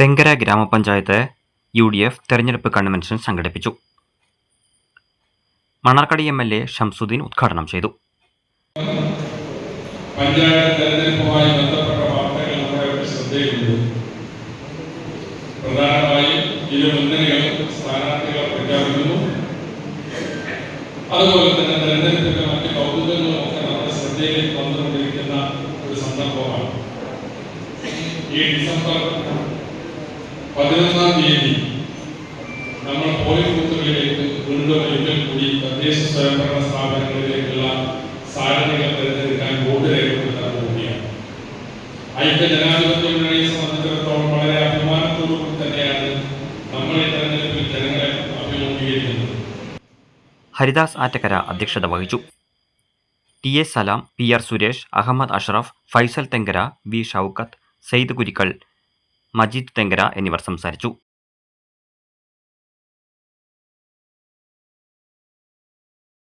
തെങ്കര ഗ്രാമപഞ്ചായത്ത് U D F തെരഞ്ഞെടുപ്പ് convention സംഘടിപ്പിച്ചു. Mannarkkad M L A Shamsuddin ഉദ്ഘാടനം ചെയ്തു. പ്രധാനമായും ഇരു മുന്നണികളും സ്ഥാനാർത്ഥികളെ പ്രഖ്യാപിക്കുന്നു. അതുപോലെ തന്നെ തെരഞ്ഞെടുപ്പിന്റെ മറ്റ് കൗതുകങ്ങളും ഒക്കെ നമ്മുടെ ശ്രദ്ധയിലേക്ക് വന്നുകൊണ്ടിരിക്കുന്ന ഒരു സന്ദർഭമാണ്. ഈ ഡിസംബർ പതിനൊന്നാം തീയതി നമ്മൾ പോളിംഗ് ബൂത്തുകളിലേക്ക് വീണ്ടും ഒരിക്കൽ കൂടി തദ്ദേശ സ്വയംഭരണ സ്ഥാപനങ്ങളിലേക്കുള്ള സാരഥികളെ തിരഞ്ഞെടുക്കാൻ വോട്ട് രേഖപ്പെടുത്താൻ പോവുകയാണ്. ഐക്യ ജനാധിപത്യ മുന്നണിയെ സംബന്ധിച്ചിടത്തോളം വളരെ അഭിമാനത്തോടുകൂടി തന്നെയാണ് നമ്മൾ ഈ തെരഞ്ഞെടുപ്പിൽ ജനങ്ങളെ അഭിമുഖീകരിക്കുന്നത്. ഹരിദാസ് ആറ്റക്കര അധ്യക്ഷത വഹിച്ചു. T A Salam P R Suresh Ahammed Ashraf Faisal Thenkara V Shoukath Saeed Kurikkal Majeed Thenkara എന്നിവർ സംസാരിച്ചു